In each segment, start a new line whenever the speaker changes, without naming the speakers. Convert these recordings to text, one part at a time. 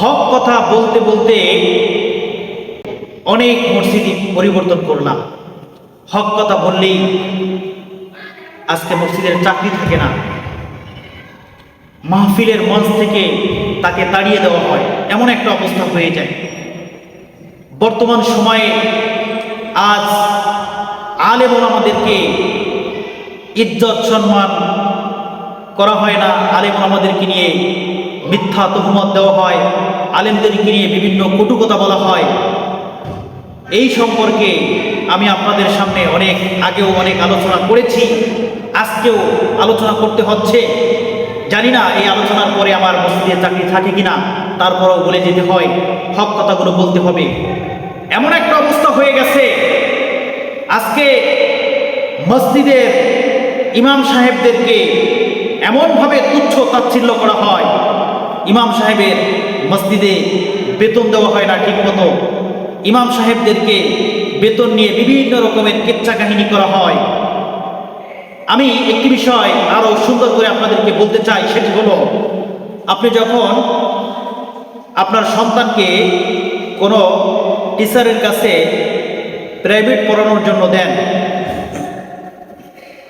হক কথা বলতে বলতে অনেক মসজিদই পরিবর্তন করলাম। হক কথা বললেই আজকে মসজিদের চাকরি থাকে না। মাহফিলের মঞ্চ থেকে তাকে তাড়িয়ে দেওয়া হয়। এমন একটা অবস্থা হয়ে যায়। বর্তমান সময়ে আজ আলেম আমাদেরকে ইজ্জত, সম্মান করা হয় না। আলেম আমাদেরকে নিয়ে মিথ্যা তহমত দেওয়া হয়। আলেমদেরকে নিয়ে বিভিন্ন কটুকতা বলা হয়। এই সম্পর্কে আমি আপনাদের সামনে অনেক আগেও অনেক আলোচনা করেছি, আজকেও আলোচনা করতে হচ্ছে। জানি না এই আলোচনার পরে আমার মসজিদের চাকরি থাকে কিনা, তারপরও বলে যেতে হয়, হক কথাগুলো বলতে হবে। এমন একটা অবস্থা হয়ে গেছে, আজকে মসজিদের ইমাম সাহেবদেরকে এমনভাবে তুচ্ছ তাচ্ছিল্য করা হয়। ইমাম সাহেবের মসজিদে বেতন দেওয়া হয় না ঠিকমতো। ইমাম সাহেবদেরকে বেতন নিয়ে বিভিন্ন রকমের কেচ্ছা কাহিনী করা হয়। আমি একটি বিষয় আরও সুন্দর করে আপনাদেরকে বলতে চাই, সেটি হলো, আপনি যখন আপনার সন্তানকে কোনো টিচারের কাছে প্রাইভেট পড়ানোর জন্য দেন,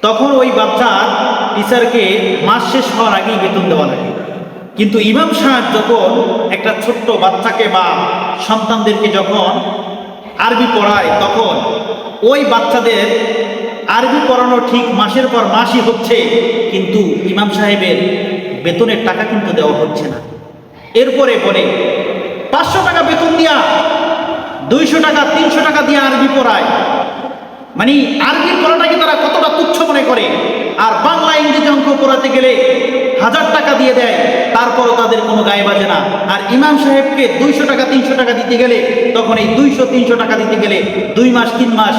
তখন ওই বাচ্চা টিচারকে মাস শেষ হওয়ার আগেই বেতন দেওয়া লাগে। কিন্তু ইমাম সাহেব যখন একটা ছোট্ট বাচ্চাকে বা সন্তানদেরকে যখন আরবি পড়ায়, তখন ওই বাচ্চাদের আরবি পড়ানো ঠিক মাসের পর মাসই হচ্ছে, কিন্তু ইমাম সাহেবের বেতনের টাকা কিন্তু দেওয়া হচ্ছে না। এরপরে পরে পাঁচশো টাকা বেতন দিয়া, দুইশো টাকা, তিনশো টাকা দিয়ে আরবি পড়ায়। মানে আরবি পড়াটাকে তারা কতটা তুচ্ছ মনে করে? আর বাংলা ইংরেজি অঙ্ক পড়াতে গেলে হাজার টাকা দিয়ে দেয়, তারপরও তাদের কোনো গায়ে বাজে না। আর ইমাম সাহেবকে দুইশো টাকা, তিনশো টাকা দিতে গেলে, তখন এই দুইশো, তিনশো টাকা দিতে গেলে দুই মাস, তিন মাস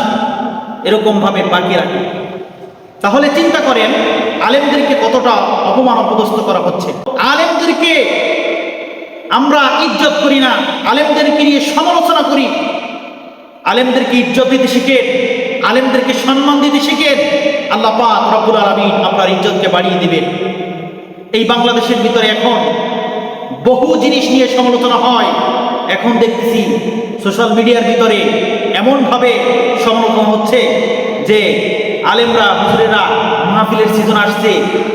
এরকমভাবে বাকি রাখে। তাহলে চিন্তা করেন, আলেমদেরকে কতটা অপমান অপদস্থ করা হচ্ছে। আলেমদেরকে আমরা ইজ্জত করি না, আলেমদেরকে নিয়ে সমালোচনা করি। আলেমদেরকে ইজ্জত দিতে শিখেন আলেমদেরকে সম্মান দিতে শিখেন আল্লাহ পাক রব্বুল আলামিন আপনার ইজ্জতকে বাড়িয়ে দিবেন। এই বাংলাদেশের ভিতরে এখন বহু জিনিস নিয়ে সমালোচনা হয়। এখন দেখতেছি সোশ্যাল মিডিয়ার ভিতরে এমনভাবে সমালোচনা হচ্ছে যে আলেমরা হুজুরেরা মাহফিলের সিজন আসছে।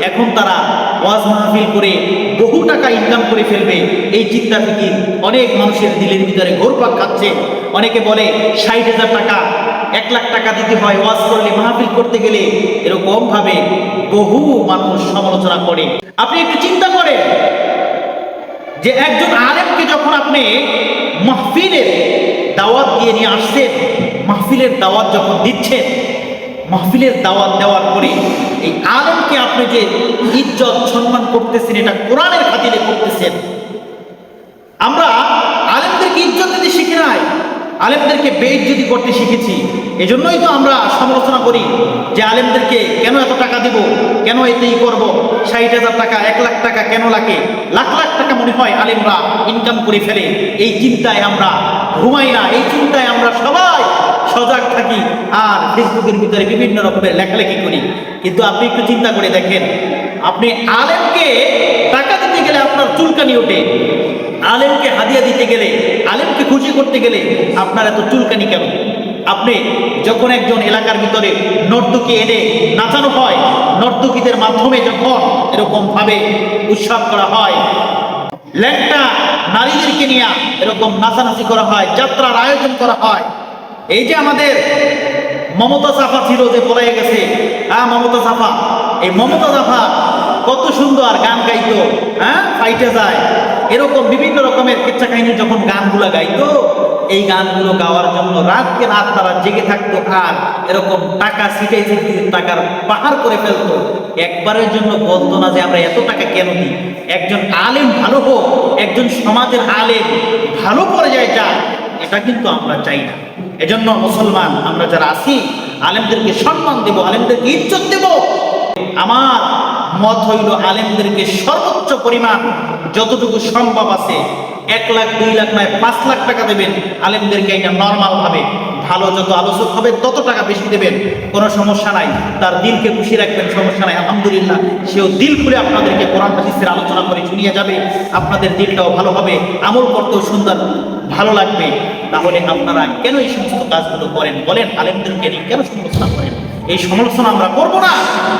এখন তারা ওয়াজ মাহফিল করে বহু টাকা ইনকাম করে ফেলবে। এই চিন্তা থেকে অনেক মানুষের দিলের ভিতরে ঘোরপাক খাচ্ছে। অনেকে বলে ষাট হাজার টাকা এক লাখ টাকা দিতে হয়, ওয়াজ করলে, মাহফিল করতে গেলে এরকম ভাবে বহু মানুষ সমালোচনা করে। আপনি একটু চিন্তা করেন যে একজন আলেমকে যখন আপনি মাহফিলের দাওয়াত দিয়ে নিয়ে আসছেন, মাহফিলের দাওয়াত যখন দিচ্ছেন, মাহফিলের দাওয়াত দেওয়ার পরে এই আলেমকে আপনি যে ইজ্জত সম্মান করতেছেন, এটা কোরআনের খাতিরে করতেছেন। আমরা আলেমদেরকে ইজ্জত দিতে শিখি নাই। আলেমদেরকে বেইজ্জতি করতে শিখেছি। এজন্যই তো আমরা সমালোচনা করি যে আলেমদেরকে কেন এত টাকা দিব, কেন এতেই করব? ষাট হাজার টাকা, এক লাখ টাকা কেন লাগে? লাখ লাখ টাকা মনে হয় আলেমরা ইনকাম করে ফেলে। এই চিন্তায় আমরা ঘুমাই না, এই চিন্তায় আমরা সবাই সজাগ থাকি আর ফেসবুকের ভিতরে বিভিন্ন রকমের লেখালেখি করি। কিন্তু আপনি একটু চিন্তা করে দেখেন, আপনি আলেমকে টাকা আপনার চুলকানি ওঠে। আলেমকে হাদিয়া দিতে গেলে, আলেমকে খুশি করতে গেলে আপনার এত চুলকানি কেন? আপনি যখন একজন এলাকার ভিতরে নর্তকী এনে নাচানো হয়, নর্তকীদের মাধ্যমে যখন এরকম ভাবে উৎসব করা হয়, ল্যাংটা নারীদেরকে নিয়ে এরকম নাচানাচি করা হয়, যাত্রার আয়োজন করা হয়, এই যে আমাদের মমতা সাফা ছিল যে পড়ে গেছে হ্যাঁ মমতা সাফা এই মমতা সাফা কত সুন্দর গান গাইতো হ্যাঁ? ফাইটে যায়। এরকম বিভিন্ন রকমের কেচ্ছা কাহিনী যখন গানগুলো গাইতো, এই গানগুলো গাওয়ার জন্য রাতকে রাত তারা জেগে থাকতো আর এরকম টাকা সিটাই সিটি টাকার পাহাড় করে ফেলতো। একবারের জন্য বলতো না যে আমরা এত টাকা কেন দিই? একজন আলেম ভালো হোক, একজন সমাজের আলেম ভালো পর্যায়ে যায় এটা কিন্তু আমরা চাই না। এজন্য মুসলমান, আমরা যারা আছি, আলেমদেরকে সম্মান দেব, আলেমদেরকে ইজ্জত দেব। আমার মত হইল আলেমদেরকে সর্বোচ্চ পরিমাণ যতটুকু সম্ভব আছে। এক লাখ, দুই লাখ নয়, পাঁচ লাখ টাকা দেবেন। আলেমদেরকে এটা নর্মাল ভাবে। ভালো যত আলোচক হবে, তত টাকা বেশি দেবেন। কোনো সমস্যা নাই। তার দিলকে খুশি রাখবেন, সমস্যা নাই। আলহামদুলিল্লাহ, সেও দিল খুলে আপনাদেরকে কোরআন হাদিসের আলোচনা করে শুনিয়ে যাবে। আপনাদের দিলটাও ভালো হবে, আমল করতেও সুন্দর, ভালো লাগবে। তাহলে আপনারা কেন এই সমস্ত কাজগুলো করেন? বলেন, আলেমদেরকে কেন সমালোচনা করেন? এই সমালোচনা আমরা করব না।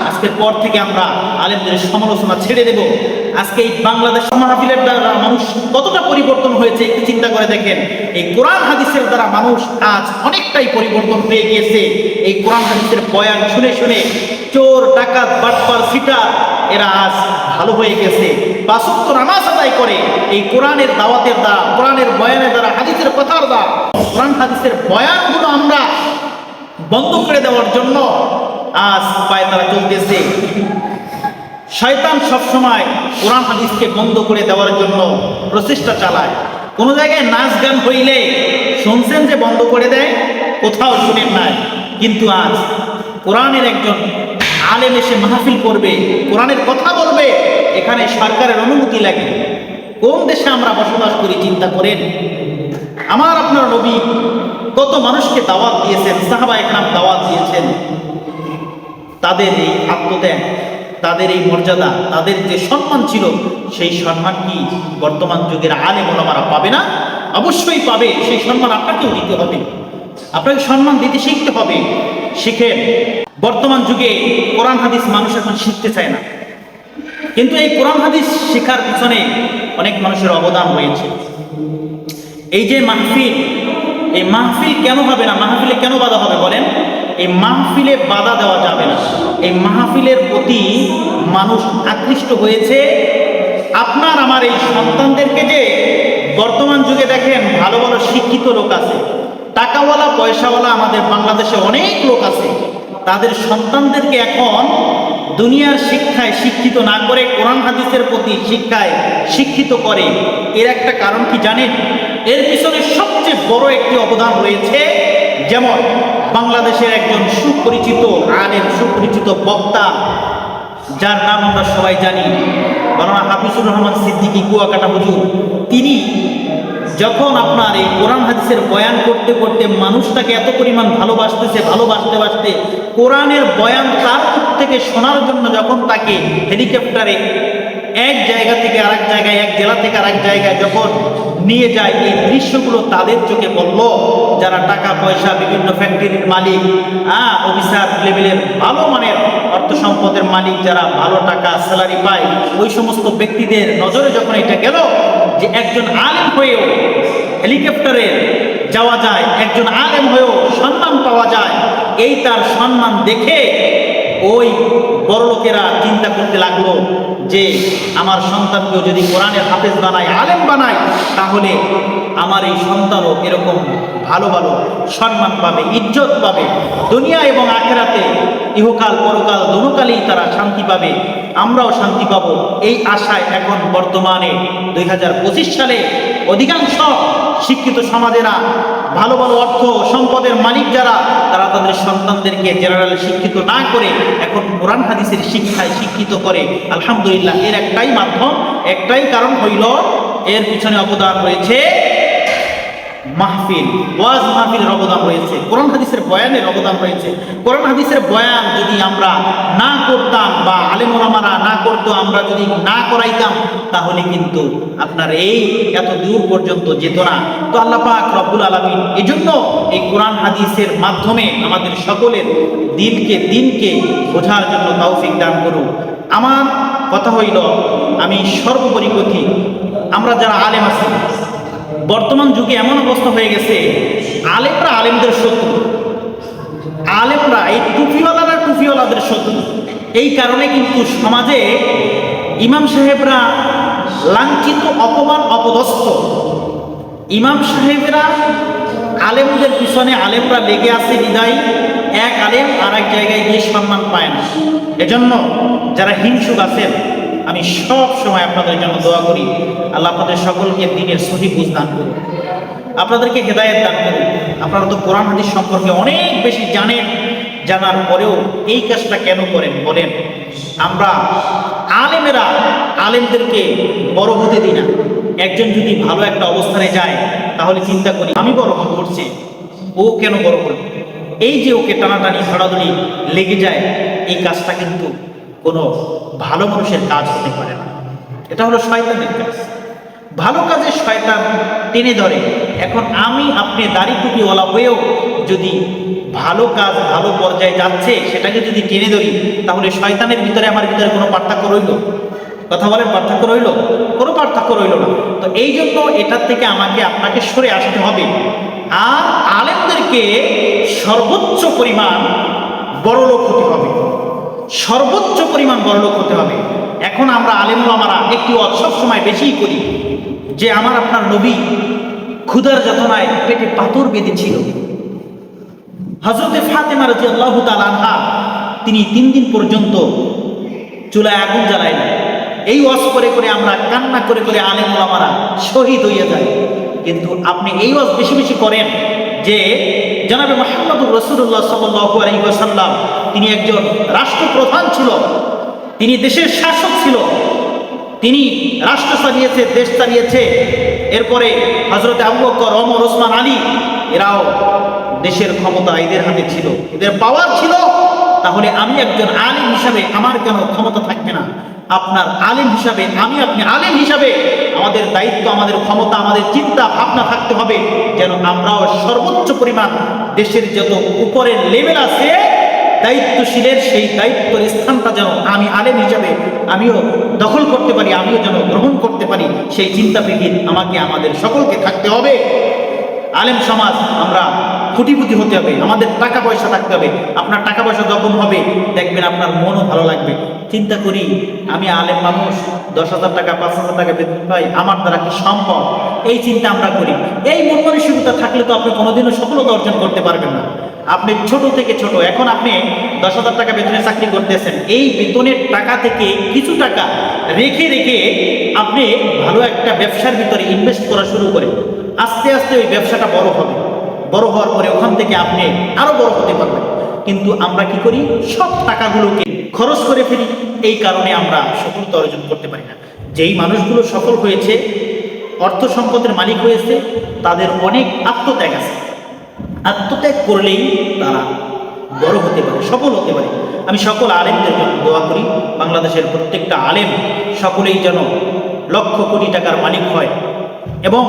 আজকের পর থেকে আমরা আলেমদের সমালোচনা ছেড়ে দেব। আজকে এই বাংলাদেশ মাহফিলের দ্বারা মানুষ কতটা পরিবর্তন হয়েছে একটু চিন্তা করে দেখেন। এই কোরআন হাদিসের দ্বারা মানুষ আজ অনেকটাই পরিবর্তন হয়ে গিয়েছে। এই কোরআন হাদিসের বয়ান শুনে শুনে চোর, ডাকাত বাটপার সিটার এরা আজ ভালো হয়ে গেছে। বাসত্ব নামাজ আদায় করে এই কোরআনের দাওয়াতের দ্বারা, কোরআনের বয়ানের দ্বারা, হাদিসের কথার দ্বারা, কোরআন হাদিসের বয়ানগুলো আমরা বন্ধ করে দেওয়ার জন্য আজ পায় তারা চলতেছে। শয়তান সবসময় কোরআন হাদিসকে বন্ধ করে দেওয়ার জন্য প্রচেষ্টা চালায়। কোনো জায়গায় নাচ গান হইলে শুনছেন যে বন্ধ করে দেয়, কোথাও শুনেন নাই। কিন্তু আজ কোরআনের একজন আলেম এসে মাহফিল করবে, কোরআনের কথা বলবে, এখানে সরকারের অনুমতি লাগে। কোন দেশে আমরা বসবাস করি, চিন্তা করেন। আমার আপনার নবী কত মানুষকে দাওয়াত দিয়েছেন, সাহাবা একরাম দাওয়াত দিয়েছেন। তাদের এই আত্মত্যাগ, তাদের এই মর্যাদা, তাদের যে সম্মান ছিল, সেই সম্মান কি বর্তমান যুগের আলে মোলামারা পাবে না? অবশ্যই পাবে, সেই সম্মান আপনাকেও দিতে হবে। আপনাকে সম্মান দিতে শিখতে হবে। শিখেন, বর্তমান যুগে কোরআন, হাদিস মানুষ এখন শিখতে চায় না। কিন্তু এই কোরআন, হাদিস শেখার পিছনে অনেক মানুষের অবদান রয়েছে। এই যে মাহফিল এই মাহফিল কেন হবে না? মাহফিলে কেন বাধা হবে বলেন? এই মাহফিলে বাধা দেওয়া যাবে না। এই মাহফিলের প্রতি মানুষ আকৃষ্ট হয়েছে। আপনার, আমার এই সন্তানদেরকে যে বর্তমান যুগে দেখেন, ভালো ভালো শিক্ষিত লোক আছে, টাকাওয়ালা, পয়সাওয়ালা আমাদের বাংলাদেশে অনেক লোক আছে। তাদের সন্তানদেরকে এখন দুনিয়ার শিক্ষায় শিক্ষিত না করে, কোরআন হাদিসের প্রতি শিক্ষায় শিক্ষিত করে। এর একটা কারণ কি জানেন? এর পিছনে সবচেয়ে বড় একটি অবদান রয়েছে, যেমন বাংলাদেশের একজন সুপরিচিত, আলেম, সুপরিচিত বক্তা, যার নাম আমরা সবাই জানি বাংলা হাফিজুর রহমান সিদ্দিকী, কুয়াকাটা হুজুর। তিনি যখন আপনার এই কোরআন হাদিসের বয়ান করতে করতে মানুষটাকে এত পরিমাণ ভালোবাসতেছে, ভালোবাসতে বাসতে কোরআনের বয়ান তার থেকে শোনার জন্য যখন তাকে হেলিকপ্টারে এক জায়গা থেকে আরেক জায়গায়, এক জেলা থেকে আরেক জায়গায় যখন নিয়ে যায় এই দৃশ্যগুলো তাদের চোখে বলল যারা টাকা, পয়সা, বিভিন্ন ফ্যাক্টরির মালিক হ্যাঁ অফিসার লেভেলের ভালো মানের অর্থ সম্পদের মালিক, যারা ভালো টাকা স্যালারি পায়, ওই সমস্ত ব্যক্তিদের নজরে যখন এটা গেল যে একজন আলেম হয়েও হেলিকপ্টারে যাওয়া যায়, একজন আলেম হয়েও সম্মান পাওয়া যায়, এই তার সম্মান দেখে ওই বড় লোকেরা চিন্তা করতে লাগল যে আমার সন্তানকেও যদি কোরআনের হাফেজ বানায়, আলেম বানায়, তাহলে আমার এই সন্তানও এরকম ভালো ভালো সম্মান পাবে, ইজ্জত পাবে। দুনিয়া এবং আখেরাতে ইহকাল পরকাল দোনোকালেই তারা শান্তি পাবে। আমরাও শান্তি পাবো। এই আশায় এখন বর্তমানে দুই হাজার পঁচিশ সালে অধিকাংশ শিক্ষিত সমাজেরা ভালো ভালো অর্থ সম্পদের মালিক যারা, তারা তাদের সন্তানদেরকে জেনারেল শিক্ষিত না করে এখন কোরআন হাদিসের শিক্ষায় শিক্ষিত করে। আলহামদুলিল্লাহ, এর একটাই মাধ্যম, একটাই কারণ হইল এর পিছনে অবদান রয়েছে মাহফিল, ওয়াজ মাহফিলের অবদান রয়েছে কোরআন হাদিসের বয়ানের অবদান রয়েছে কোরআন হাদিসের বয়ান যদি আমরা না করতাম বা আলেমোলামারা না করতো, আমরা যদি না করাইতাম, তাহলে কিন্তু আপনার এই এত দূর পর্যন্ত যেত না। তো আল্লাহ পাক রব্বুল আলমিন এজন্য এই কোরআন হাদিসের মাধ্যমে আমাদের সকলের দিনকে দিনকে বোঝার জন্য তৌফিক দান করুন। আমার কথা হইল, আমি সর্বোপরি কথি আমরা যারা আলেম আছি বর্তমান যুগে এমন অবস্থা হয়ে গেছে, আলেমরা আলেমদের শত্রু। আলেমরা এই টুপিওয়ালারা টুপিওয়ালাদের শত্রু। এই কারণে কিন্তু সমাজে ইমাম সাহেবরা লাঞ্ছিত, অপমান, অপদস্থ। ইমাম সাহেবরা আলেমদের পিছনে আলেমরা লেগে আছে বিদায়। এক আলেম আর এক জায়গায় গিয়ে সম্মান পায় না। এজন্য যারা হিংসুক আছেন আমি সব সময় আপনাদের জন্য দোয়া করি। আল্লাহ আপনাদের সকলকে দিনের সহি বুঝ দান করুন। আপনাদেরকে হেদায়েত দান করুন। আপনারা তো কোরআন হাদিস সম্পর্কে অনেক বেশি জানেন, জানার পরেও এই কাজটা কেন করেন বলেন? আমরা আলেমেরা আলেমদেরকে বড় হতে দিই না। একজন যদি ভালো একটা অবস্থানে যায়, তাহলে চিন্তা করি, আমি বড় হব করছে ও কেন বড় হল এই যে ওকে টানাটানি, ধরাধরি লেগে যায়, এই কাজটা কিন্তু কোনো ভালো মানুষের কাজ হতে পারে না। এটা হলো শয়তানের কাজ। ভালো কাজে শয়তান টেনে ধরে। এখন আমি আপনি দাড়ি টুপিওয়ালা হয়েও যদি ভালো কাজ ভালো পর্যায়ে যাচ্ছে, সেটাকে যদি টেনে ধরি, তাহলে শয়তানের ভিতরে আমার ভিতরে কোনো পার্থক্য রইল? কথা বলেন, পার্থক্য রইল? কোনো পার্থক্য রইল না। তো এই জন্য এটার থেকে আমাকে আপনাকে সরে আসতে হবে। আর আলেমদেরকে সর্বোচ্চ পরিমাণ বড়লোক হতে হবে। সর্বোচ্চ পরিমাণ বড়লোক হতে হবে। এখন আমরা আলেমুল আমারা একটি সব সময় বেশিই করি। যে আমার আপনার নবী ক্ষুধার যতনায় পেটে পাথর বেঁধেছিল। হজরতে ফাতেমা রাজি আল্লাহ আনহা তিনি তিন দিন পর্যন্ত চুলায় আগুন জ্বালাইলেন। এই ওয়াজ করে করে আমরা কান্না করে করে আলেম ওলামারা শহীদ হইয়া যায় কিন্তু আপনি এই ওয়াজ বেশি বেশি করেন। যে জনাবে মাহমুদুর রসুল্লাহ সাল্লু আলহিসাল্লাম তিনি একজন রাষ্ট্রপ্রধান ছিল, তিনি দেশের শাসক ছিল, তিনি রাষ্ট্র চালিয়েছে, দেশ চালিয়েছে। এরপরে হজরত আবু বকর অমর ওসমান, আলী, এরাও দেশের ক্ষমতা এদের হাতে ছিল, এদের পাওয়ার ছিল। তাহলে আমি একজন আলিম হিসাবে আমার কেন ক্ষমতা থাকবে না? আপনার আলিম হিসাবে, আমি আপনি আলিম হিসাবে আমাদের দায়িত্ব, আমাদের ক্ষমতা, আমাদের চিন্তা, ভাবনা থাকতে হবে যেন আমরাও সর্বোচ্চ পরিমাণ দেশের যত উপরের লেভেল আছে, দায়িত্বশীলের সেই দায়িত্বের স্থানটা যেন আমি আলেম হিসাবে আমিও দখল করতে পারি, আমিও যেন গ্রহণ করতে পারি, সেই চিন্তা আমাকে, আমাদের সকলকে থাকতে হবে। আলেম সমাজ, আমরা কুটিপুটি হতে হবে, আমাদের টাকা পয়সা থাকতে হবে, আপনার টাকা পয়সা যখন হবে, দেখবেন আপনার মনও ভালো লাগবে। চিন্তা করি, আমি আলেম মানুষ, দশ হাজার টাকা, পাঁচ হাজার টাকা বেতন পাই, আমার দ্বারা কি সম্ভব? এই চিন্তা আমরা করি। এই মন মানসিকতা থাকলে তো আপনি কোনোদিনও সফলতা অর্জন করতে পারবেন না। আপনি ছোট থেকে ছোট, এখন আপনি দশ হাজার টাকা বেতনে চাকরি করতেছেন, এই বেতনের টাকা থেকে কিছু টাকা রেখে রেখে আপনি ভালো একটা ব্যবসার ভিতরে ইনভেস্ট করা শুরু করেন। আস্তে আস্তে ওই ব্যবসাটা বড় হবে। বড় হওয়ার পরে ওখান থেকে আপনি আরও বড় হতে পারবেন। কিন্তু আমরা কি করি? সব টাকাগুলোকে খরচ করে ফেলি। এই কারণে আমরা সফলতা অর্জন করতে পারি না। যেই মানুষগুলো সফল হয়েছে, অর্থ সম্পদের মালিক হয়েছে, তাদের অনেক আত্মত্যাগ আছে। আত্মত্যাগ করলেই তারা বড় হতে পারে, সফল হতে পারে। আমি সকল আলেমদের জন্য দোয়া করি, বাংলাদেশের প্রত্যেকটা আলেম সকলেই যেন লক্ষ কোটি টাকার মালিক হয় এবং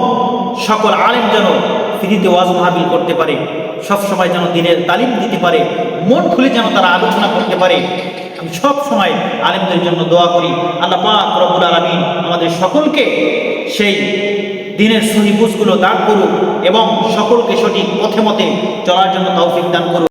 সকল আলেম যেন ফ্রিতে ওয়াজ মাহবিল করতে পারে, সবসময় যেন দিনের তালিম দিতে পারে, মন খুলে যেন তারা আলোচনা করতে পারে। আমি সব সময় আলিমদের জন্য দোয়া করি, আল্লাহ পাক রবুল আলমিন আমাদের সকলকে সেই দিনের সহি বুঝগুলো দান করুক এবং সকলকে সঠিক পথে মতে চলার জন্য তৌফিক দান করুক।